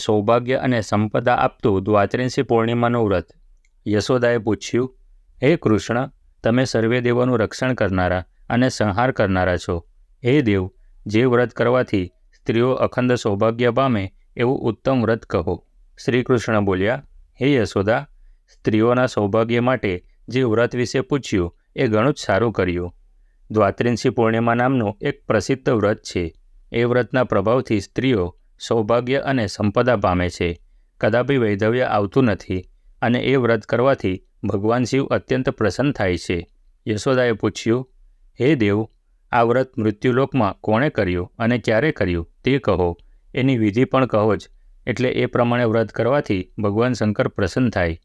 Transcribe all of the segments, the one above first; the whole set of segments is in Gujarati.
સૌભાગ્ય અને સંપદા આપતું દ્વાત્રિંશી પૂર્ણિમાનું વ્રત. યશોદાએ પૂછ્યું, હે કૃષ્ણ, તમે સર્વે દેવોનું રક્ષણ કરનારા અને સંહાર કરનારા છો. હે દેવ, જે વ્રત કરવાથી સ્ત્રીઓ અખંડ સૌભાગ્ય પામે એવું ઉત્તમ વ્રત કહો. શ્રી કૃષ્ણ બોલ્યા, હે યશોદા, સ્ત્રીઓના સૌભાગ્ય માટે જે વ્રત વિશે પૂછ્યું એ ઘણું જ સારું કર્યું. દ્વાત્રિંશી પૂર્ણિમા નામનું એક પ્રસિદ્ધ વ્રત છે. એ વ્રતના પ્રભાવથી સ્ત્રીઓ સૌભાગ્ય અને સંપદા પામે છે. કદાપી વૈધવ્ય આવતું નથી અને એ વ્રત કરવાથી ભગવાન શિવ અત્યંત પ્રસન્ન થાય છે. યશોદાએ પૂછ્યું, હે દેવ, આ વ્રત મૃત્યુલોકમાં કોણે કર્યું અને ક્યારે કર્યું? તે કહો. એની વિધિ પણ કહો જ. એટલે એ પ્રમાણે વ્રત કરવાથી ભગવાન શંકર પ્રસન્ન થાય.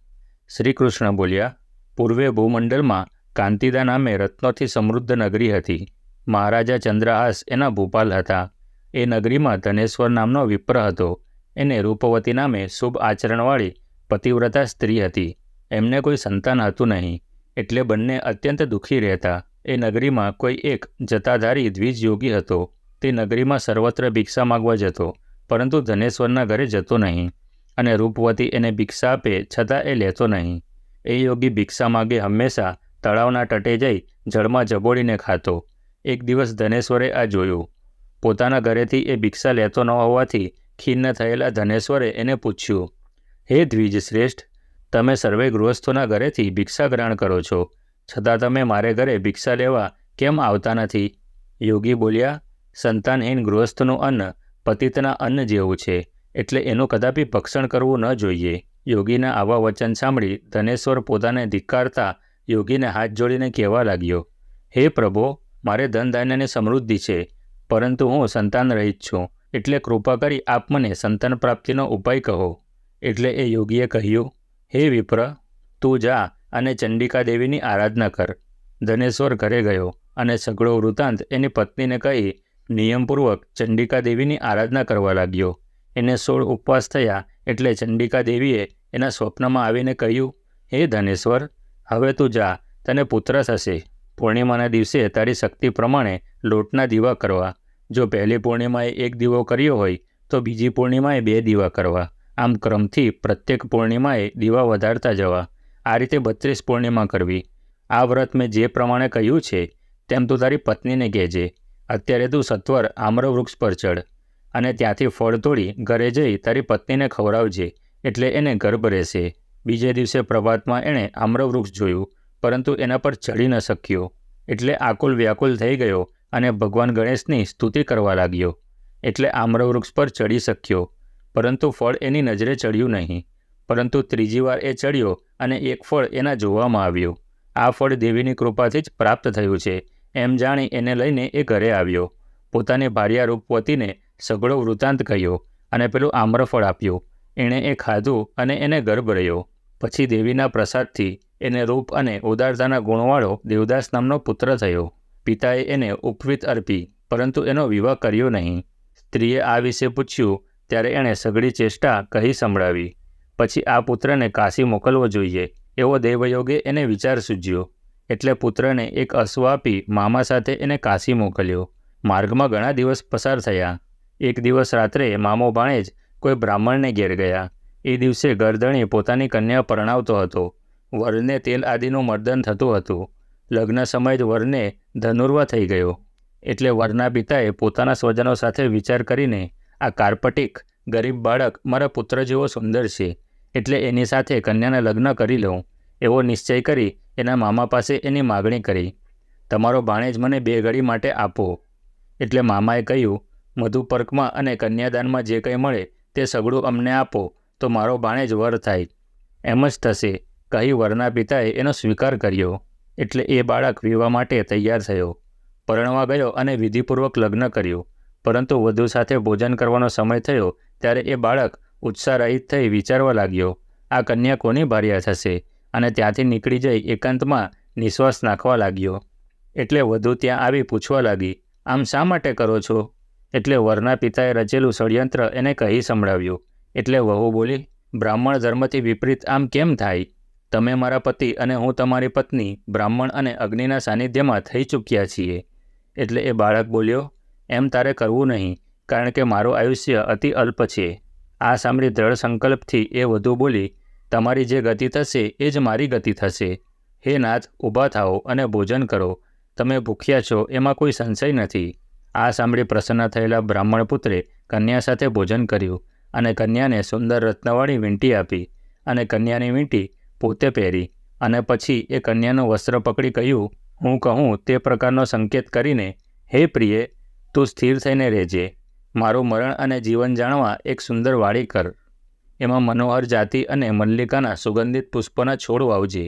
શ્રી કૃષ્ણ બોલ્યા, પૂર્વે ભૂમંડળમાં કાંતિદા નામે રત્નોથી સમૃદ્ધ નગરી હતી. મહારાજા ચંદ્રહાસ એના ભૂપાલ હતા. એ નગરીમાં ધનેશ્વર નામનો વિપ્ર હતો. એને રૂપવતી નામે શુભ આચરણવાળી પતિવ્રતા સ્ત્રી હતી. એમને કોઈ સંતાન હતું નહીં. એટલે બંને અત્યંત દુઃખી રહેતા. એ નગરીમાં કોઈ એક જતાધારી દ્વિજ યોગી હતો. તે નગરીમાં સર્વત્ર ભિક્ષા માગવા જતો, પરંતુ ધનેશ્વરના ઘરે જતો નહીં અને રૂપવતી એને ભિક્ષા આપે છતાં એ લેતો નહીં. એ યોગી ભિક્ષા માગે હંમેશા તળાવના તટે જઈ જળમાં જબોડીને ખાતો. એક દિવસ ધનેશ્વરે આ જોયું. પોતાના ઘરેથી એ ભિક્ષા લેતો ન હોવાથી ખિન્ન થયેલા ધનેશ્વરે એને પૂછ્યું, હે દ્વિજ શ્રેષ્ઠ તમે સર્વે ગૃહસ્થોના ઘરેથી ભિક્ષા ગ્રહણ કરો છો. છતાં તમે મારે ઘરે ભિક્ષા લેવા કેમ આવતા નથી? યોગી બોલ્યા સંતાનહીન ગૃહસ્થનું અન્ન પતિતના અન્ન જેવું છે, એટલે એનું કદાપી ભક્ષણ કરવું ન જોઈએ. યોગીના આવા વચન સાંભળી ધનેશ્વર પોતાને ધિક્કારતા યોગીને હાથ જોડીને કહેવા લાગ્યો, હે પ્રભો, મારે ધન ધાન્યની સમૃદ્ધિ છે. પરંતુ હું સંતાન રહિત છું, એટલે કૃપા કરી આપ મને સંતાન પ્રાપ્તિનો ઉપાય કહો. એટલે એ યોગીએ કહ્યું, હે વિપ્ર, તું જા અને ચંડિકા દેવીની આરાધના કર. ધનેશ્વર ઘરે ગયો અને સઘળો વૃત્તાંત એની પત્નીને કહી, નિયમપૂર્વક ચંડિકા દેવીની આરાધના કરવા લાગ્યો. એને સોળ ઉપવાસ થયા એટલે ચંડિકા દેવીએ એના સ્વપ્નમાં આવીને કહ્યું, હે ધનેશ્વર, હવે તું જા, તને પુત્ર થશે. પૂર્ણિમાના દિવસે તારી શક્તિ પ્રમાણે લોટના દીવા કરવા. જો પહેલી પૂર્ણિમાએ એક દીવો કર્યો હોય, તો બીજી પૂર્ણિમાએ બે દીવા કરવા. આમ ક્રમથી પ્રત્યેક પૂર્ણિમાએ દીવા વધારતા જવા. આ રીતે બત્રીસ પૂર્ણિમા કરવી. આ વ્રત મેં જે પ્રમાણે કહ્યું છે, તેમ તું તારી પત્નીને કહેજે. અત્યારે તું સત્વર આમ્ર વૃક્ષ પર ચડ અને ત્યાંથી ફળ તોડી ઘરે જઈ તારી પત્નીને ખવડાવજે, એટલે એને ગર્ભ રહેશે. બીજે દિવસે પ્રભાતમાં એણે આમ્રવૃક્ષ જોયું. પરંતુ એના પર ચડી ન શક્યો. એટલે આકુલ વ્યાકુલ થઈ ગયો અને ભગવાન ગણેશની સ્તુતિ કરવા લાગ્યો. એટલે આમ્રવૃક્ષ પર ચડી શક્યો. પરંતુ ફળ એની નજરે ચડ્યું નહીં. પરંતુ ત્રીજી વાર એ ચડ્યો અને એક ફળ એના જોવામાં આવ્યું. આ ફળ દેવીની કૃપાથી જ પ્રાપ્ત થયું છે. એમ જાણી એને લઈને એ ઘરે આવ્યો. પોતાની ભાર્યા રૂપવતીને સઘળો વૃત્તાંત કહ્યો અને પેલું આમ્રફળ આપ્યું. એણે એ ખાધું અને એને ગર્ભ રહ્યો. પછી દેવીના પ્રસાદથી એને રૂપ અને ઉદારતાના ગુણવાળો દેવદાસ નામનો પુત્ર થયો. પિતાએ એને ઉપવીત અર્પી, પરંતુ એનો વિવાહ કર્યો નહીં. સ્ત્રીએ આ વિશે પૂછ્યું, ત્યારે એણે સઘળી ચેષ્ટા કહી સંભળાવી, પછી આ પુત્રને કાશી મોકલવો જોઈએ. એવો દેવયોગે એને વિચાર સૂજ્યો. એટલે પુત્રને એક અશ્વ આપી મામા સાથે એને કાશી મોકલ્યો. માર્ગમાં ઘણા દિવસ પસાર થયા. એક દિવસ રાત્રે મામો ભાણેજ કોઈ બ્રાહ્મણને ઘેર ગયા. એ દિવસે ગરદણે પોતાની કન્યા પરણાવતો હતો. વરને તેલ આદિનું મર્દન થતું હતું. લગ્ન સમયે જ વરને ધનુર્વા થઈ ગયો. એટલે વરના પિતાએ પોતાના સ્વજનો સાથે વિચાર કરીને, આ કાર્પટિક, ગરીબ બાળક મારા પુત્ર જેવો સુંદર છે. એટલે એની સાથે કન્યાના લગ્ન કરી લઉં. એવો નિશ્ચય કરી એના મામા પાસે એની માગણી કરી. તમારો ભાણેજ મને બે ઘડી માટે આપો. એટલે મામાએ કહ્યું, મધુપર્કમાં અને કન્યાદાનમાં જે કંઈ મળે તે સગડું અમને આપો. તો મારો બાણેજ વર થાય. એમ જ થશે. કહી વરના પિતાએ એનો સ્વીકાર કર્યો. એટલે એ બાળક વિવાહ માટે તૈયાર થયો. પરણવા ગયો અને વિધિપૂર્વક લગ્ન કર્યું. પરંતુ વધુ સાથે ભોજન કરવાનો સમય થયો ત્યારે એ બાળક ઉત્સાહરહિત થઈ વિચારવા લાગ્યો, આ કન્યા કોની ભાર્યા થશે? અને ત્યાંથી નીકળી જઈ એકાંતમાં નિશ્વાસ નાખવા લાગ્યો. એટલે વધુ ત્યાં આવી પૂછવા લાગી, આમ શા માટે કરો છો? એટલે વરના પિતાએ રચેલું ષડયંત્ર એને કહી સંભળાવ્યું એટલે વહુ બોલી, બ્રાહ્મણ ધર્મથી વિપરીત આમ કેમ થાય? તમે મારા પતિ અને હું તમારી પત્ની, બ્રાહ્મણ અને અગ્નિના સાનિધ્યમાં થઈ ચૂક્યા છીએ. એટલે એ બાળક બોલ્યો, એમ તારે કરવું નહીં, કારણ કે મારું આયુષ્ય અતિ અલ્પ છે. આ સાંભળી દ્રઢ સંકલ્પથી એ વધુ બોલી, તમારી જે ગતિ થશે, એ જ મારી ગતિ થશે. હે નાથ, ઊભા થાઓ અને ભોજન કરો. તમે ભૂખ્યા છો, એમાં કોઈ સંશય નથી. આ સાંભળી પ્રસન્ન થયેલા બ્રાહ્મણ પુત્રે કન્યા સાથે ભોજન કર્યું. અને કન્યાને સુંદર રત્નવાળી વીંટી આપી અને કન્યાની વીંટી પોતે પહેરી અને પછી એ કન્યાનું વસ્ત્ર પકડી કહ્યું, હું કહું તે પ્રકારનો સંકેત કરીને, હે પ્રિય, તું સ્થિર થઈને રહેજે. મારું મરણ અને જીવન જાણવા એક સુંદર વાડી કર. એમાં મનોહર જાતિ અને મલ્લિકાના સુગંધિત પુષ્પોના છોડ વાવજે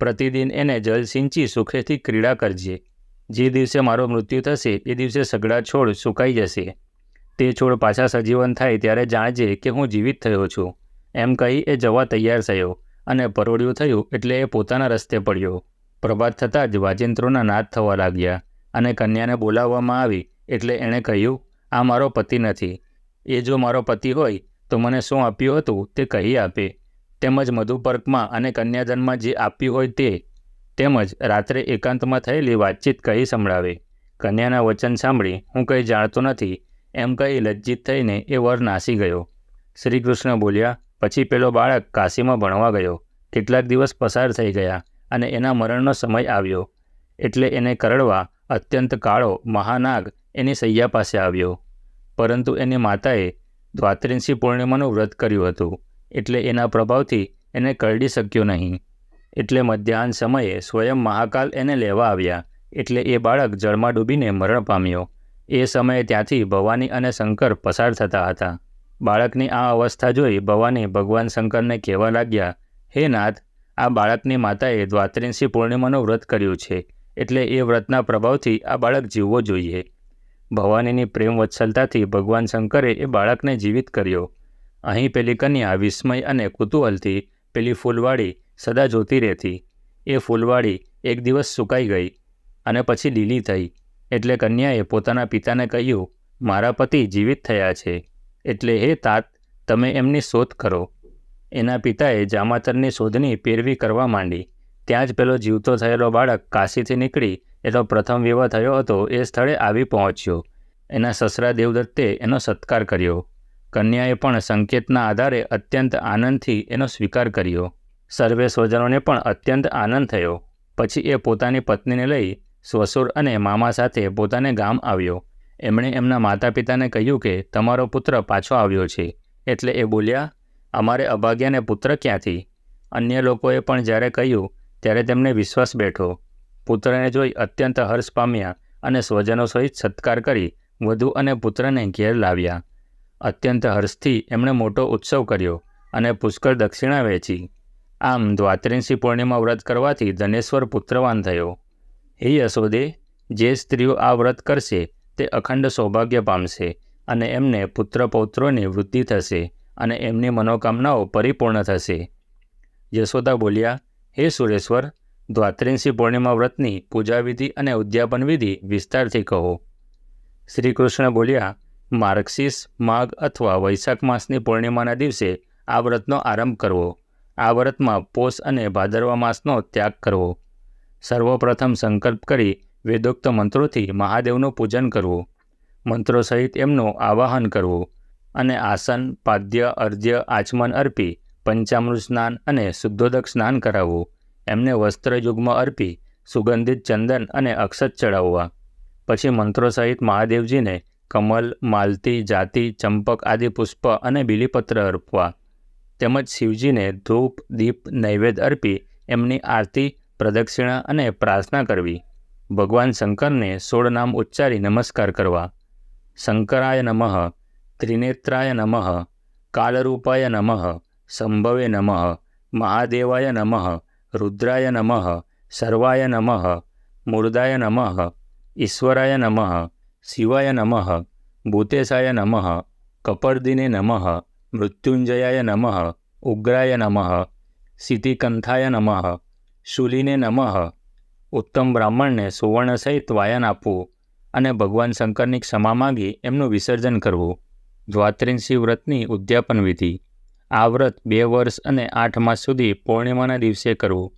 પ્રતિદિન એને જલ સિંચી સુખેથી ક્રીડા કરજે. જે દિવસે મારું મૃત્યુ થશે, એ દિવસે સગડા છોડ સુકાઈ જશે. તે છોડ પાછા સજીવન થાય ત્યારે જાણજે કે હું જીવિત થયો છું. એમ કહી એ જવા તૈયાર થયો અને પરોળ્યું થયું એટલે એ પોતાના રસ્તે પડ્યો. પ્રભાત થતાં જ વાજિંત્રોના નાદ થવા લાગ્યા અને કન્યાને બોલાવવામાં આવી એટલે એણે કહ્યું, આ મારો પતિ નથી. એ જો મારો પતિ હોય તો મને શું આપ્યું હતું તે કહી આપે. તેમજ મધુપર્કમાં અને કન્યાદાનમાં જે આપ્યું હોય તે. તેમજ રાત્રે એકાંતમાં થયેલી વાતચીત કહી સંભળાવે. કન્યાના વચન સાંભળી હું કંઈ જાણતો નથી એમ કહી લજ્જિત થઈને એ વર નાસી ગયો. શ્રી કૃષ્ણ બોલ્યા, પછી પેલો બાળક કાશીમાં ભણવા ગયો. કેટલાક દિવસ પસાર થઈ ગયા અને એના મરણનો સમય આવ્યો. એટલે એને કરડવા અત્યંત કાળો મહાનાગ એની સૈયા પાસે આવ્યો. પરંતુ એની માતાએ દ્વાત્રિંશી પૂર્ણિમાનું વ્રત કર્યું હતું. એટલે એના પ્રભાવથી એને કરડી શક્યો નહીં. એટલે મધ્યાહન સમયે સ્વયં મહાકાલ એને લેવા આવ્યા. એટલે એ બાળક જળમાં ડૂબીને મરણ પામ્યો. એ સમયે ત્યાંથી ભવાની અને શંકર પસાર થતા હતા. બાળકની આ અવસ્થા જોઈ ભવાની ભગવાન શંકરને કહેવા લાગ્યા, હે નાથ, આ બાળકની માતાએ દ્વાત્રિંશી પૂર્ણિમાનું વ્રત કર્યું છે, એટલે એ વ્રતના પ્રભાવથી આ બાળક જીવવો જોઈએ. ભવાનીની પ્રેમ વત્સલતાથી ભગવાન શંકરે એ બાળકને જીવિત કર્યો. અહીં પેલી કન્યા વિસ્મય અને કુતૂહલથી પેલી ફૂલવાડી સદા જોતી રહેતી. એ ફૂલવાડી એક દિવસ સુકાઈ ગઈ અને પછી લીલી થઈ. એટલે કન્યાએ પોતાના પિતાને કહ્યું, મારા પતિ જીવિત થયા છે. એટલે હે તાત, તમે એમની શોધ કરો. એના પિતાએ જામાતરની શોધની પેરવી કરવા માંડી. ત્યાં જ પેલો જીવતો થયેલો બાળક કાશીથી નીકળી, એનો પ્રથમ વિવાહ થયો હતો, એ સ્થળે આવી પહોંચ્યો. એના સસરા દેવદત્તે એનો સત્કાર કર્યો. કન્યાએ પણ સંકેતના આધારે અત્યંત આનંદથી એનો સ્વીકાર કર્યો. સર્વે સ્વજનોને પણ અત્યંત આનંદ થયો. પછી એ પોતાની પત્નીને લઈ સ્વસુર અને મામા સાથે પોતાને ગામ આવ્યો. એમણે એમના માતા પિતાને કહ્યું કે, તમારો પુત્ર પાછો આવ્યો છે. એટલે એ બોલ્યા, અમારે અભાગ્યાને પુત્ર ક્યાંથી? અન્ય લોકોએ પણ જ્યારે કહ્યું, ત્યારે તેમને વિશ્વાસ બેઠો. પુત્રને જોઈ અત્યંત હર્ષ પામ્યા અને સ્વજનો સહિત સત્કાર કરી વધુ અને પુત્રને ઘેર લાવ્યા. અત્યંત હર્ષથી એમણે મોટો ઉત્સવ કર્યો અને પુષ્કળ દક્ષિણા વહેંચી. આમ દ્વાત્રિંશી પૂર્ણિમા વ્રત કરવાથી ધનેશ્વર પુત્રવાન થયો. હે યશોદે, જે સ્ત્રીઓ આ વ્રત કરશે, તે અખંડ સૌભાગ્ય પામશે અને એમને પુત્ર પૌત્રોની વૃદ્ધિ થશે અને એમની મનોકામનાઓ પરિપૂર્ણ થશે. યશોદા બોલ્યા, હે સુરેશ્વર, દ્વાત્રિંશી પૂર્ણિમા વ્રતની પૂજાવિધિ અને ઉદ્યાપન વિધિ વિસ્તારથી કહો. શ્રી કૃષ્ણ બોલ્યા માર્ગશીસ માઘ અથવા વૈશાખ માસની પૂર્ણિમાના દિવસે આ વ્રતનો આરંભ કરવો. આ વ્રતમાં પોષ અને ભાદરવા માસનો ત્યાગ કરવો. સર્વપ્રથમ સંકલ્પ કરી વેદોક્ત મંત્રોથી મહાદેવનું પૂજન કરવું. મંત્રો સહિત એમનું આવાહન કરવું અને આસન, પાદ્ય, અર્ધ્ય, આચમન અર્પી, પંચામૃત સ્નાન અને શુદ્ધોદક સ્નાન કરાવવું. એમને વસ્ત્રયુગમાં અર્પી, સુગંધિત ચંદન અને અક્ષત ચડાવવા. પછી મંત્રો સહિત મહાદેવજીને કમલ, માલતી, જાતિ, ચંપક આદિ પુષ્પ અને બીલીપત્ર અર્પવા. તેમજ શિવજીને ધૂપ, દીપ, નૈવેદ્ય અર્પી એમની આરતી પ્રદક્ષિણા અને પ્રાર્થના કરવી. ભગવાન શંકરને સોળ નામ ઉચ્ચારી નમસ્કાર કરવા. શંકરાય નમઃ, ત્રિનેત્રાય નમઃ કાલરૂપાય નમઃ, સંભવે નમઃ, મહાદેવાય નમઃ, રુદ્રાય નમઃ, સર્વાય નમઃ મૂર્દાય નમઃ, ઈશ્વરાય નમઃ, શિવાય નમઃ, ભૂતેશાય નમઃ, કપર્દિને નમઃ, મૃત્યુંજયાય નમઃ, ઉગ્રાય નમઃ સિતિકંથાય નમઃ શૂલિને નમઃ. ઉત્તમ બ્રાહ્મણને સુવર્ણ સહિત વાયન આપવું અને ભગવાન શંકરની ક્ષમા માગી એમનું વિસર્જન કરવું. દ્વાત્રિંશી વ્રતની ઉદ્યાપન વિધિ. આ વ્રત બે વર્ષ અને આઠ માસ સુધી પૂર્ણિમાના દિવસે કરવું.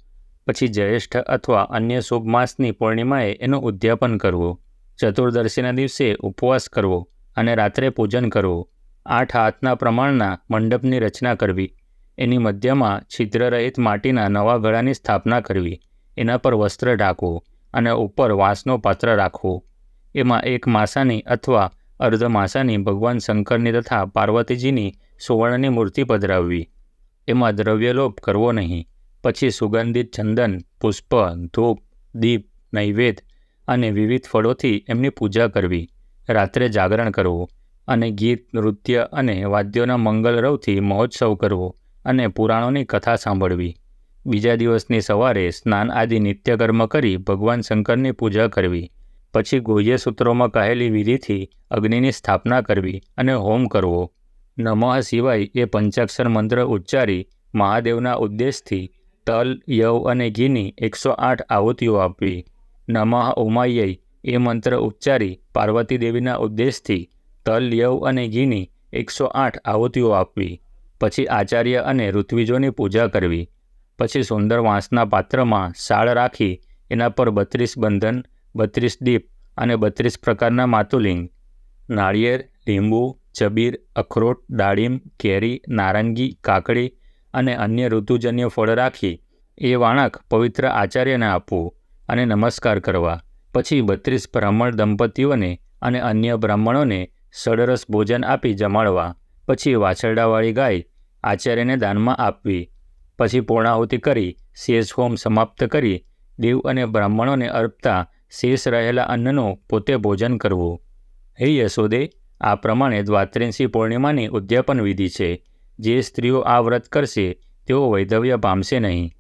પછી જ્યેષ્ઠ અથવા અન્ય શુભ માસની પૂર્ણિમાએ એનું ઉદ્યાપન કરવું. ચતુર્દશીના દિવસે ઉપવાસ કરવો અને રાત્રે પૂજન કરવું. આઠ હાથના પ્રમાણના મંડપની રચના કરવી. એની મધ્યમાં છિદ્રરહિત માટીના નવા ગળાની સ્થાપના કરવી, એના પર વસ્ત્ર ઢાંકવું અને ઉપર વાંસનો પાત્ર રાખવું. એમાં એક માસાની અથવા અર્ધ માસાની ભગવાન શંકરની તથા પાર્વતીજીની સુવર્ણની મૂર્તિ પધરાવવી. એમાં દ્રવ્યલોપ કરવો નહીં, પછી સુગંધિત ચંદન, પુષ્પ, ધૂપ, દીપ નૈવેદ્ય અને વિવિધ ફળોથી એમની પૂજા કરવી, રાત્રે જાગરણ કરવું અને ગીત, નૃત્ય અને વાદ્યોના મંગલરવથી મહોત્સવ કરવો. અને પુરાણોની કથા સાંભળવી. બીજા દિવસની સવારે સ્નાન આદિ નિત્યકર્મ કરી ભગવાન શંકરની પૂજા કરવી. પછી ગોહ્ય સૂત્રોમાં કહેલી વિધિથી અગ્નિની સ્થાપના કરવી અને હોમ કરવો. નમઃ સિવાય એ પંચાક્ષર મંત્ર ઉચ્ચારી મહાદેવના ઉદ્દેશથી તલ, યવ અને ઘીની એકસો આઠ આહુતિઓ આપવી. નમઃ ઉમાયય એ મંત્ર ઉચ્ચારી પાર્વતી દેવીના ઉદ્દેશથી તલ, યવ અને ઘીની એકસો આઠ આહુતિઓ આપવી. પછી આચાર્ય અને ઋત્વિજોની પૂજા કરવી. પછી સુંદર વાંસના પાત્રમાં શાળ રાખી એના પર બત્રીસ બંધન, બત્રીસ દીપ અને બત્રીસ પ્રકારના માતુલિંગ. નાળિયેર, લીંબુ ચબીર અખરોટ દાળીમ કેરી, નારંગી, કાકડી અને અન્ય ઋતુજન્ય ફળ રાખી એ વાણક પવિત્ર આચાર્યને આપવું અને નમસ્કાર કરવા. પછી બત્રીસ બ્રાહ્મણ દંપતીઓને અને અન્ય બ્રાહ્મણોને સડરસ ભોજન આપી જમાડવા. પછી વાછરડાવાળી ગાય આચાર્યને દાનમાં આપવી. પછી પૂર્ણાહુતિ કરી, શેષ હોમ સમાપ્ત કરી, દેવ અને બ્રાહ્મણોને અર્પતા શેષ રહેલા અન્નનું પોતે ભોજન કરવું. હે યશોદે, આ પ્રમાણે દ્વાત્રિંશી પૂર્ણિમાની ઉદ્યાપન વિધિ છે. જે સ્ત્રીઓ આ વ્રત કરશે, તેઓ વૈધવ્ય પામશે નહીં.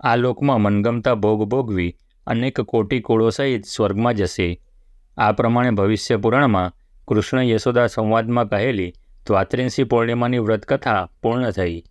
આ લોકમાં મનગમતા ભોગ ભોગવી અનેક કોટી કુળો સહિત સ્વર્ગમાં જશે. આ પ્રમાણે ભવિષ્ય પુરાણમાં કૃષ્ણ યશોદા સંવાદમાં કહેલી દ્વાત્રિંશી પૂર્ણિમાની વ્રતકથા પૂર્ણ થઈ.